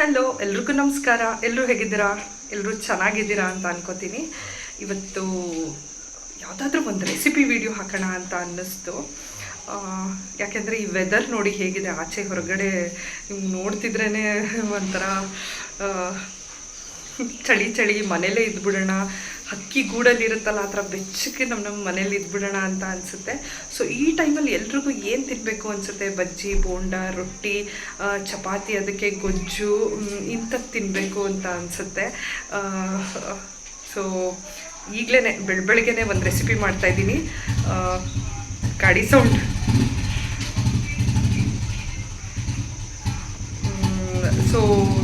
Hello ಎಲ್ರಿಗೂ ನಮಸ್ಕಾರ. ಎಲ್ಲರೂ ಹೇಗಿದ್ದೀರಾ? ಎಲ್ಲರೂ ಚೆನ್ನಾಗಿದ್ದೀರಾ ಅಂತ ಅನ್ಕೋತೀನಿ. ಇವತ್ತು ಯಾವುದಾದ್ರೂ ಒಂದು ರೆಸಿಪಿ ವಿಡಿಯೋ ಹಾಕೋಣ ಅಂತ ಅನ್ನಿಸ್ತು. ಯಾಕೆಂದರೆ ಈ ವೆದರ್ ನೋಡಿ ಹೇಗಿದೆ. ಆಚೆ, ಹೊರಗಡೆ ನೀವು ನೋಡ್ತಿದ್ರೇ ಒಂಥರ ಚಳಿ ಚಳಿ, ಮನೇಲೇ ಇದ್ಬಿಡೋಣ. ಹಕ್ಕಿ ಗೂಡಲ್ಲಿರುತ್ತಲ್ಲ ಆ ಥರ ಬೆಚ್ಚಗೆ ನಮ್ಮ ನಮ್ಮ ಮನೇಲಿ ಇದ್ಬಿಡೋಣ ಅಂತ ಅನಿಸುತ್ತೆ. ಸೊ ಈ ಟೈಮಲ್ಲಿ ಎಲ್ರಿಗೂ ಏನು ತಿನ್ನಬೇಕು ಅನಿಸುತ್ತೆ? ಬಜ್ಜಿ, ಬೋಂಡ, ರೊಟ್ಟಿ ಚಪಾತಿ, ಅದಕ್ಕೆ ಗೊಜ್ಜು ಇಂಥದ್ದು ತಿನ್ನಬೇಕು ಅಂತ ಅನಿಸುತ್ತೆ. ಸೊ ಈಗಲೇ ಬೆಳ ಒಂದು ರೆಸಿಪಿ ಮಾಡ್ತಾಯಿದ್ದೀನಿ ಗಾಡಿ ಸೌಂಡ್ ಸೊ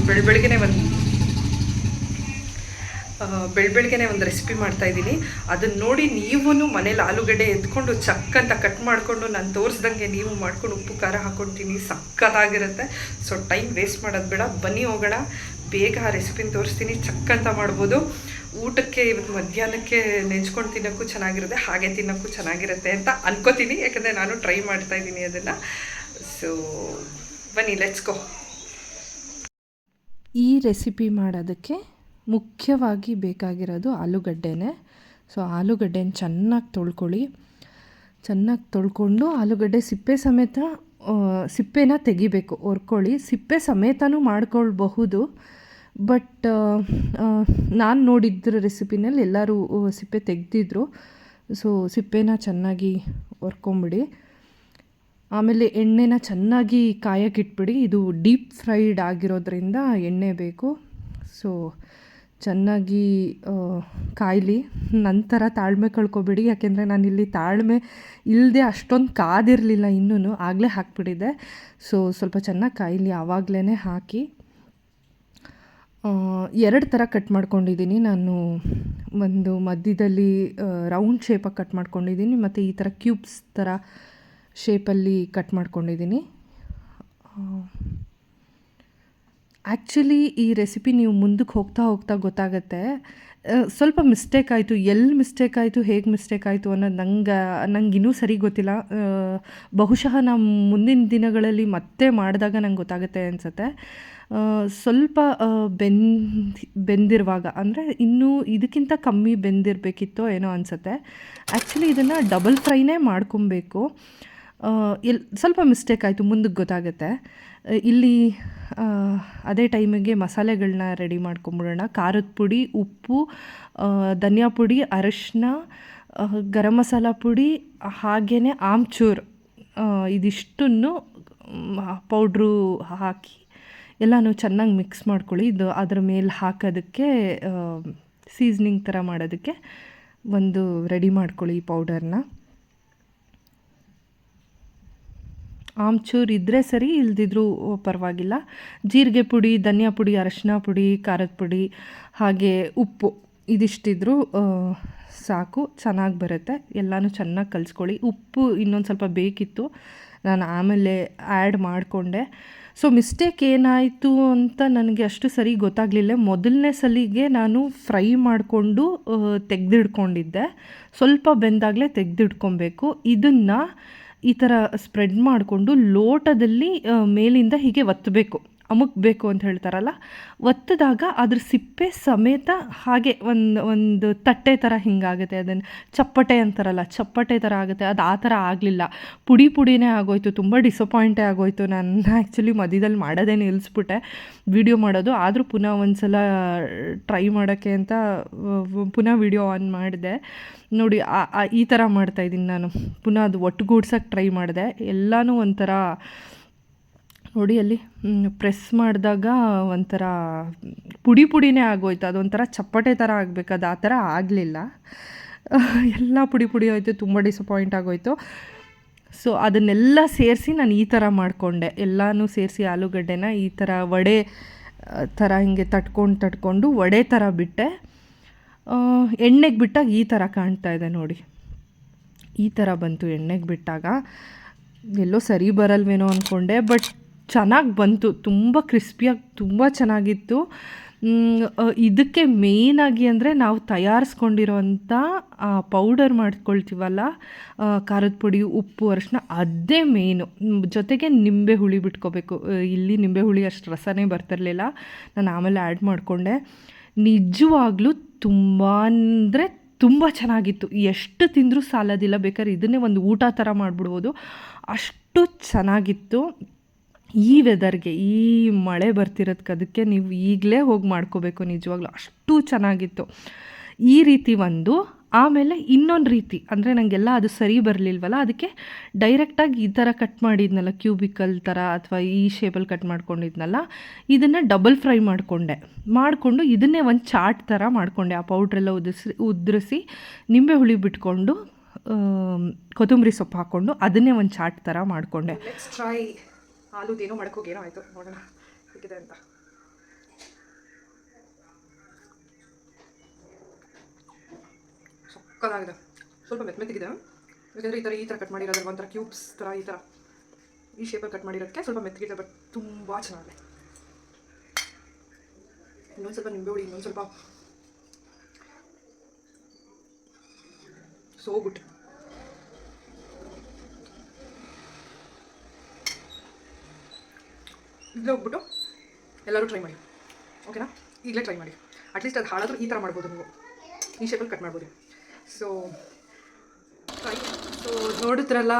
ಬೆಳ, ಬೆಳಗ್ಗೆನೆ ಒಂದು ಬೆಳ ಬೆಳಗ್ಗೆನೆ ಒಂದು ರೆಸಿಪಿ ಮಾಡ್ತಾ ಇದ್ದೀನಿ. ಅದನ್ನ ನೋಡಿ ನೀವೂ ಮನೇಲಿ ಆಲೂಗಡ್ಡೆ ಎತ್ಕೊಂಡು ಚಕ್ ಅಂತ ಕಟ್ ಮಾಡಿಕೊಂಡು ನಾನು ತೋರಿಸ್ದಂಗೆ ನೀವು ಮಾಡ್ಕೊಂಡು ಉಪ್ಪು, ಖಾರ ಹಾಕ್ಕೊಳ್ತೀನಿ ಸಕ್ಕತ್ತಾಗಿರುತ್ತೆ ಸೊ ಟೈಮ್ ವೇಸ್ಟ್ ಮಾಡೋದು ಬೇಡ. ಬನ್ನಿ ಹೋಗೋಣ. ಬೇಗ ಆ ರೆಸಿಪಿನ ತೋರಿಸ್ತೀನಿ. ಚಕ್ ಅಂತ ಮಾಡ್ಬೋದು. ಊಟಕ್ಕೆ ಇವತ್ತು ಮಧ್ಯಾಹ್ನಕ್ಕೆ ನೆಂಚ್ಕೊಂಡು ತಿನ್ನೋಕ್ಕೂ ಚೆನ್ನಾಗಿರುತ್ತೆ. ಹಾಗೆ ತಿನ್ನೋಕ್ಕೂ ಚೆನ್ನಾಗಿರುತ್ತೆ ಅಂತ ಅನ್ಕೋತೀನಿ. ಯಾಕಂದರೆ ನಾನು ಟ್ರೈ ಮಾಡ್ತಾ ಇದ್ದೀನಿ ಅದನ್ನು. ಸೊ ಬನ್ನಿ ಲೆಟ್ಸ್ ಗೋ ಈ ರೆಸಿಪಿ ಮಾಡೋದಕ್ಕೆ ಮುಖ್ಯವಾಗಿ ಬೇಕಾಗಿರೋದು ಆಲೂಗಡ್ಡೆನೇ. ಸೊ ಆಲೂಗಡ್ಡೆನ ಚೆನ್ನಾಗಿ ತೊಳ್ಕೊಳ್ಳಿ. ಚೆನ್ನಾಗಿ ತೊಳ್ಕೊಂಡು ಆಲೂಗಡ್ಡೆ ಸಿಪ್ಪೆ ಸಮೇತ ಸಿಪ್ಪೆನ ತೆಗಿಬೇಕು. ಒರ್ಕೊಳ್ಳಿ. ಸಿಪ್ಪೆ ಸಮೇತನೂ ಮಾಡ್ಕೊಳ್ಬಹುದು. ಬಟ್ ನಾನು ನೋಡಿದ್ರ ರೆಸಿಪಿನಲ್ಲಿ ಎಲ್ಲರೂ ಸಿಪ್ಪೆ ತೆಗೆದಿದ್ರು. ಸೊ ಸಿಪ್ಪೆನ ಚೆನ್ನಾಗಿ ಒರ್ಕೊಂಬಿಡಿ. ಆಮೇಲೆ ಎಣ್ಣೆನ ಚೆನ್ನಾಗಿ ಕಾಯಕ್ಕಿಟ್ಬಿಡಿ ಇದು ಡೀಪ್ ಫ್ರೈಡ್ ಆಗಿರೋದ್ರಿಂದ ಎಣ್ಣೆ ಬೇಕು. ಸೊ ಚೆನ್ನಾಗಿ ಕಾಯಿಲಿ. ನಂತರ ತಾಳ್ಮೆ ಕಳ್ಕೊಬೇಡಿ. ಯಾಕೆಂದರೆ ನಾನಿಲ್ಲಿ ತಾಳ್ಮೆ ಇಲ್ಲದೆ ಅಷ್ಟೊಂದು ಕಾದಿರಲಿಲ್ಲ ಇನ್ನೂ ಆಗಲೇ ಹಾಕ್ಬಿಟ್ಟಿದ್ದೆ. ಸೊ, ಸ್ವಲ್ಪ ಚೆನ್ನಾಗಿ ಕಾಯಲಿ ಆವಾಗಲೇ ಹಾಕಿ. ಎರಡು ಥರ ಕಟ್ ಮಾಡ್ಕೊಂಡಿದ್ದೀನಿ. ನಾನು ಒಂದು ಮಧ್ಯದಲ್ಲಿ ರೌಂಡ್ ಶೇಪಾಗಿ ಕಟ್ ಮಾಡ್ಕೊಂಡಿದ್ದೀನಿ. ಮತ್ತು ಈ ಥರ ಕ್ಯೂಬ್ಸ್ ಥರ ಶೇಪಲ್ಲಿ ಕಟ್ ಮಾಡ್ಕೊಂಡಿದ್ದೀನಿ. ಆ್ಯಕ್ಚುಲಿ ಈ ರೆಸಿಪಿ ನೀವು ಮುಂದಕ್ಕೆ ಹೋಗ್ತಾ ಹೋಗ್ತಾ ಗೊತ್ತಾಗತ್ತೆ. ಸ್ವಲ್ಪ ಮಿಸ್ಟೇಕ್ ಆಯಿತು. ಎಲ್ಲಿ ಮಿಸ್ಟೇಕ್ ಆಯಿತು? ಹೇಗೆ ಮಿಸ್ಟೇಕ್ ಆಯಿತು ಅನ್ನೋದು ನಂಗೆ ನಂಗೆ ಇನ್ನೂ ಸರಿ ಗೊತ್ತಿಲ್ಲ. ಬಹುಶಃ ನಾವು ಮುಂದಿನ ದಿನಗಳಲ್ಲಿ ಮತ್ತೆ ಮಾಡಿದಾಗ ನಂಗೆ ಗೊತ್ತಾಗುತ್ತೆ ಅನಿಸುತ್ತೆ. ಸ್ವಲ್ಪ ಬೆಂದ್, ಬೆಂದಿರುವಾಗ, ಅಂದರೆ ಇನ್ನೂ ಇದಕ್ಕಿಂತ ಕಮ್ಮಿ ಬೆಂದಿರಬೇಕಿತ್ತೋ ಏನೋ ಅನಿಸುತ್ತೆ. ಆ್ಯಕ್ಚುಲಿ ಇದನ್ನು ಡಬಲ್ ಫ್ರೈನೇ ಮಾಡ್ಕೊಬೇಕು. ಎಲ್, ಸ್ವಲ್ಪ ಮಿಸ್ಟೇಕ್ ಆಯಿತು ಮುಂದಕ್ಕೆ ಗೊತ್ತಾಗುತ್ತೆ. ಇಲ್ಲಿ ಅದೇ ಟೈಮಿಗೆ ಮಸಾಲೆಗಳನ್ನ ರೆಡಿ ಮಾಡ್ಕೊಂಬಿಡೋಣ. ಖಾರದ ಪುಡಿ, ಉಪ್ಪು ಧನಿಯಾ ಪುಡಿ, ಅರಶಿನ ಗರಂ ಮಸಾಲ ಪುಡಿ ಹಾಗೇ ಆಮ್ಚೂರ್ ಇದಿಷ್ಟನ್ನು ಪೌಡ್ರು ಹಾಕಿ ಎಲ್ಲನೂ ಚೆನ್ನಾಗಿ ಮಿಕ್ಸ್ ಮಾಡ್ಕೊಳ್ಳಿ. ಇದು ಅದ್ರ ಮೇಲೆ ಹಾಕೋದಕ್ಕೆ ಸೀಸ್ನಿಂಗ್ ಥರ ಮಾಡೋದಕ್ಕೆ ಒಂದು ರೆಡಿ ಮಾಡ್ಕೊಳ್ಳಿ ಈ ಪೌಡರ್ನ. ಆಮ್ಚೂರ್ ಇದ್ದರೆ ಸರಿ, ಇಲ್ದಿದ್ರೂ ಪರವಾಗಿಲ್ಲ. ಜೀರಿಗೆ ಪುಡಿ, ಧನಿಯಾ ಪುಡಿ, ಅರಶಿನ ಪುಡಿ, ಖಾರದ ಪುಡಿ, ಹಾಗೆ ಉಪ್ಪು ಇದಿಷ್ಟಿದ್ರೂ ಸಾಕು, ಚೆನ್ನಾಗಿ ಬರುತ್ತೆ. ಎಲ್ಲನೂ ಚೆನ್ನಾಗಿ ಕಲಿಸ್ಕೊಳ್ಳಿ. ಉಪ್ಪು ಇನ್ನೊಂದು ಸ್ವಲ್ಪ ಬೇಕಿತ್ತು, ನಾನು ಆಮೇಲೆ ಆ್ಯಡ್ ಮಾಡಿಕೊಂಡೆ. ಸೊ ಮಿಸ್ಟೇಕ್ ಏನಾಯಿತು ಅಂತ ನನಗೆ ಅಷ್ಟು ಸರಿ ಗೊತ್ತಾಗಲಿಲ್ಲ. ಮೊದಲನೇ ಸಲಿಗೆ ನಾನು ಫ್ರೈ ಮಾಡಿಕೊಂಡು ತೆಗೆದಿಡ್ಕೊಂಡಿದ್ದೆ. ಸ್ವಲ್ಪ ಬೆಂದಾಗಲೇ ತೆಗೆದಿಡ್ಕೊಬೇಕು. ಇದನ್ನು ಈ ಥರ ಸ್ಪ್ರೆಡ್ ಮಾಡಿಕೊಂಡು ಲೋಟದಲ್ಲಿ ಮೇಲಿಂದ ಹೀಗೆ ಒತ್ತಬೇಕು. ಅಮುಕ್ಬೇಕು ಅಂತ ಹೇಳ್ತಾರಲ್ಲ, ಒತ್ತಿದಾಗ ಅದ್ರ ಸಿಪ್ಪೆ ಸಮೇತ ಹಾಗೆ ಒಂದು ಒಂದು ತಟ್ಟೆ ಥರ ಹಿಂಗಾಗುತ್ತೆ. ಅದನ್ನು ಚಪ್ಪಟೆ ಅಂತಾರಲ್ಲ, ಚಪ್ಪಟೆ ಥರ ಆಗುತ್ತೆ. ಅದು ಆ ಥರ ಆಗಲಿಲ್ಲ. ಪುಡಿ ಪುಡಿನೇ ಆಗೋಯ್ತು. ತುಂಬ ಡಿಸಪಾಯಿಂಟೇ ಆಗೋಯ್ತು. ನಾನು ಆ್ಯಕ್ಚುಲಿ ಮಧ್ಯದಲ್ಲಿ ಮಾಡೋದೇ ನಿಲ್ಲಿಸ್ಬಿಟ್ಟೆ ವಿಡಿಯೋ ಮಾಡೋದು. ಆದರೂ ಪುನಃ ಒಂದು ಸಲ ಟ್ರೈ ಮಾಡೋಕ್ಕೆ ಅಂತ ಪುನಃ ವಿಡಿಯೋ ಆನ್ ಮಾಡಿದೆ. ನೋಡಿ ಈ ಥರ ಮಾಡ್ತಾಯಿದ್ದೀನಿ ನಾನು. ಪುನಃ ಅದು ಒಟ್ಟುಗೂಡ್ಸೋಕ್ಕೆ ಟ್ರೈ ಮಾಡಿದೆ. ಎಲ್ಲನೂ ಒಂಥರ ನೋಡಿ ಅಲ್ಲಿ ಪ್ರೆಸ್ ಮಾಡಿದಾಗ ಒಂಥರ ಪುಡಿ ಪುಡಿನೇ ಆಗೋಯ್ತು. ಅದೊಂಥರ ಚಪ್ಪಟೆ ಥರ ಆಗಬೇಕು ಅದು ಆ ಥರ ಆಗಲಿಲ್ಲ. ಎಲ್ಲ ಪುಡಿ ಪುಡಿ ಆಯಿತು ತುಂಬ ಡಿಸಪಾಯಿಂಟ್ ಆಗೋಯ್ತು. ಸೊ ಅದನ್ನೆಲ್ಲ ಸೇರಿಸಿ ನಾನು ಈ ಥರ ಮಾಡಿಕೊಂಡೆ. ಎಲ್ಲನೂ ಸೇರಿಸಿ ಆಲೂಗಡ್ಡೆನ ಈ ಥರ ವಡೆ ಥರ ಹಿಂಗೆ ತಟ್ಕೊಂಡು ತಟ್ಕೊಂಡು ವಡೆ ಥರ ಬಿಟ್ಟೆ. ಎಣ್ಣೆಗೆ ಬಿಟ್ಟಾಗ ಈ ಥರ ಕಾಣ್ತಾ ಇದೆ ನೋಡಿ. ಈ ಥರ ಬಂತು ಎಣ್ಣೆಗೆ ಬಿಟ್ಟಾಗ. ಎಲ್ಲೋ ಸರಿ ಬರಲ್ವೇನೋ ಅಂದ್ಕೊಂಡೆ ಬಟ್ ಚೆನ್ನಾಗಿ ಬಂತು, ತುಂಬ ಕ್ರಿಸ್ಪಿಯಾಗಿ ತುಂಬ ಚೆನ್ನಾಗಿತ್ತು. ಇದಕ್ಕೆ ಮೇಯ್ನಾಗಿ ಅಂದರೆ ನಾವು ತಯಾರಿಸ್ಕೊಂಡಿರೋಂಥ ಪೌಡರ್ ಮಾಡ್ಕೊಳ್ತೀವಲ್ಲ ಖಾರದ ಪುಡಿ, ಉಪ್ಪು, ಅರಿಶಿನ ಅದೇ ಮೇನು ಜೊತೆಗೆ ನಿಂಬೆ ಹುಳಿ ಬಿಟ್ಕೋಬೇಕು. ಇಲ್ಲಿ ನಿಂಬೆ ಹುಳಿ ಅಷ್ಟು ರಸನೇ ಬರ್ತಿರಲಿಲ್ಲ. ನಾನು ಆಮೇಲೆ ಆ್ಯಡ್ ಮಾಡಿಕೊಂಡೆ. ನಿಜವಾಗ್ಲೂ ತುಂಬ ಅಂದರೆ ತುಂಬ ಚೆನ್ನಾಗಿತ್ತು. ಎಷ್ಟು ತಿಂದರೂ ಸಾಲೋದಿಲ್ಲ, ಬೇಕಾದ್ರೆ ಇದನ್ನೇ ಒಂದು ಊಟ ಥರ ಮಾಡಿಬಿಡ್ಬೋದು. ಅಷ್ಟು ಚೆನ್ನಾಗಿತ್ತು. ಈ ವೆದರ್ಗೆ ಈ ಮಳೆ ಬರ್ತಿರೋದಕ್ಕೆ ಅದಕ್ಕೆ ನೀವು ಈಗಲೇ ಹೋಗಿ ಮಾಡ್ಕೋಬೇಕು ನಿಜವಾಗ್ಲೂ. ಅಷ್ಟು ಚೆನ್ನಾಗಿತ್ತು. ಈ ರೀತಿ ಒಂದು, ಆಮೇಲೆ ಇನ್ನೊಂದು ರೀತಿ, ಅಂದರೆ ನನಗೆಲ್ಲ ಅದು ಸರಿ ಬರಲಿಲ್ವಲ್ಲ, ಅದಕ್ಕೆ ಡೈರೆಕ್ಟಾಗಿ ಈ ಥರ ಕಟ್ ಮಾಡಿದ್ನಲ್ಲ ಕ್ಯೂಬಿಕಲ್ ಥರ ಅಥವಾ ಈ ಶೇಪಲ್ಲಿ ಕಟ್ ಮಾಡ್ಕೊಂಡಿದ್ನಲ್ಲ, ಇದನ್ನು ಡಬಲ್ ಫ್ರೈ ಮಾಡಿಕೊಂಡೆ. ಮಾಡಿಕೊಂಡು ಇದನ್ನೇ ಒಂದು ಚಾಟ್ ಥರ ಮಾಡಿಕೊಂಡೆ. ಆ ಪೌಡ್ರೆಲ್ಲ ಉದಿಸಿ ಉದುರಿಸಿ ನಿಂಬೆ ಹುಳಿ ಬಿಟ್ಕೊಂಡು ಕೊತ್ತಂಬರಿ ಸೊಪ್ಪು ಹಾಕ್ಕೊಂಡು ಅದನ್ನೇ ಒಂದು ಚಾಟ್ ಥರ ಮಾಡಿಕೊಂಡೆ. ಆಲೂದೇನೋ ಮಾಡ್ಕೋಗಿ ಏನೋ ಆಯಿತು. ನೋಡೋಣ ಹೇಗಿದೆ ಅಂತ. ಸೊಕ್ಕದಾಗಿದೆ. ಸ್ವಲ್ಪ ಮೆತ್ತ ಮೆತ್ತಗಿದೆ. ಯಾಕಂದರೆ ಈ ಥರ ಈ ಥರ ಕಟ್ ಮಾಡಿರೋದ್ರಲ್ಲಿ ಒಂಥರ ಕ್ಯೂಬ್ಸ್ ಥರ ಈ ಥರ ಈ ಶೇಪಲ್ಲಿ ಕಟ್ ಮಾಡಿರೋದಕ್ಕೆ ಸ್ವಲ್ಪ ಮೆತ್ತಗಿದೆ ಬಟ್ ತುಂಬ ಚೆನ್ನಾಗಿದೆ. ಇನ್ನೊಂದು ಸ್ವಲ್ಪ ನಿಂಬೆ ಹುಳಿ, ಇನ್ನೊಂದು ಸ್ವಲ್ಪ ಸೋ ಗುಡ್ ಇಲ್ಲೇ ಹೋಗ್ಬಿಟ್ಟು ಎಲ್ಲರೂ ಟ್ರೈ ಮಾಡಿ. ಓಕೆನಾ ಈಗಲೇ ಟ್ರೈ ಮಾಡಿ. ಅಟ್ಲೀಸ್ಟ್ ಅದು ಹಾಳಾದರೂ ಈ ಥರ ಮಾಡ್ಬೋದು ನೀವು. ಈ ಶೇಪಲ್ಲಿ ಕಟ್ ಮಾಡ್ಬೋದು. ಸೊ ಟ್ರೈ ಸೊ ನೋಡಿದ್ರಲ್ಲ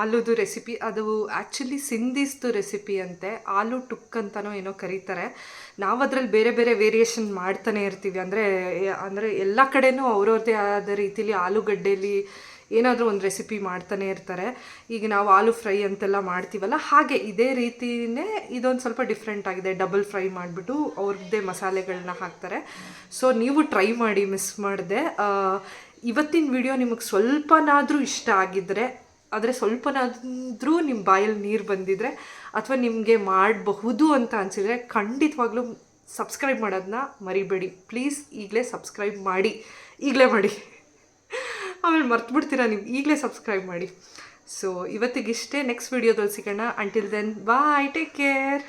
ಆಲೂದು ರೆಸಿಪಿ ಅದು ಆ್ಯಕ್ಚುಲಿ ಸಿಂಧೀಸ್ದು ರೆಸಿಪಿ ಅಂತೆ. ಆಲೂ ಟುಕ್ ಅಂತಲೋ ಏನೋ ಕರೀತಾರೆ. ನಾವು ಅದರಲ್ಲಿ ಬೇರೆ ಬೇರೆ ವೇರಿಯೇಷನ್ ಮಾಡ್ತಾನೆ ಇರ್ತೀವಿ. ಅಂದರೆ ಅಂದರೆ ಎಲ್ಲ ಕಡೆನೂ ಅವ್ರವ್ರದ್ದೇ ಆದ ರೀತಿಲಿ ಆಲೂಗಡ್ಡೆಲಿ ಏನಾದರೂ ಒಂದು ರೆಸಿಪಿ ಮಾಡ್ತಾನೆ ಇರ್ತಾರೆ. ಈಗ ನಾವು ಆಲೂ ಫ್ರೈ ಅಂತೆಲ್ಲ ಮಾಡ್ತೀವಲ್ಲ, ಹಾಗೆ ಇದೇ ರೀತಿಯೇ ಇದೊಂದು ಸ್ವಲ್ಪ ಡಿಫ್ರೆಂಟ್ ಆಗಿದೆ. ಡಬಲ್ ಫ್ರೈ ಮಾಡಿಬಿಟ್ಟು ಅವ್ರದ್ದೇ ಮಸಾಲೆಗಳನ್ನ ಹಾಕ್ತಾರೆ. ಸೊ ನೀವು ಟ್ರೈ ಮಾಡಿ ಮಿಸ್ ಮಾಡಿದೆ. ಇವತ್ತಿನ ವಿಡಿಯೋ ನಿಮಗೆ ಸ್ವಲ್ಪನಾದರೂ ಇಷ್ಟ ಆಗಿದ್ದರೆ ಆದರೆ ಸ್ವಲ್ಪನಾದರೂ ನಿಮ್ಮ ಬಾಯಲ್ಲಿ ನೀರು ಬಂದಿದ್ರೆ, ಅಥವಾ ನಿಮಗೆ ಮಾಡಬಹುದು ಅಂತ ಅನಿಸಿದರೆ ಖಂಡಿತವಾಗ್ಲೂ ಸಬ್ಸ್ಕ್ರೈಬ್ ಮಾಡೋದನ್ನ ಮರಿಬೇಡಿ. ಪ್ಲೀಸ್ ಈಗಲೇ ಸಬ್ಸ್ಕ್ರೈಬ್ ಮಾಡಿ. ಈಗಲೇ ಮಾಡಿ. ಆಮೇಲೆ ಮರ್ತ್ಬಿಡ್ತೀರಾ ನೀವು. ಈಗಲೇ ಸಬ್ಸ್ಕ್ರೈಬ್ ಮಾಡಿ. ಸೊ ಇವತ್ತಿಗಿಷ್ಟೇ ನೆಕ್ಸ್ಟ್ ವೀಡಿಯೋದಲ್ಲಿ ಸಿಗೋಣ. Until then bye take care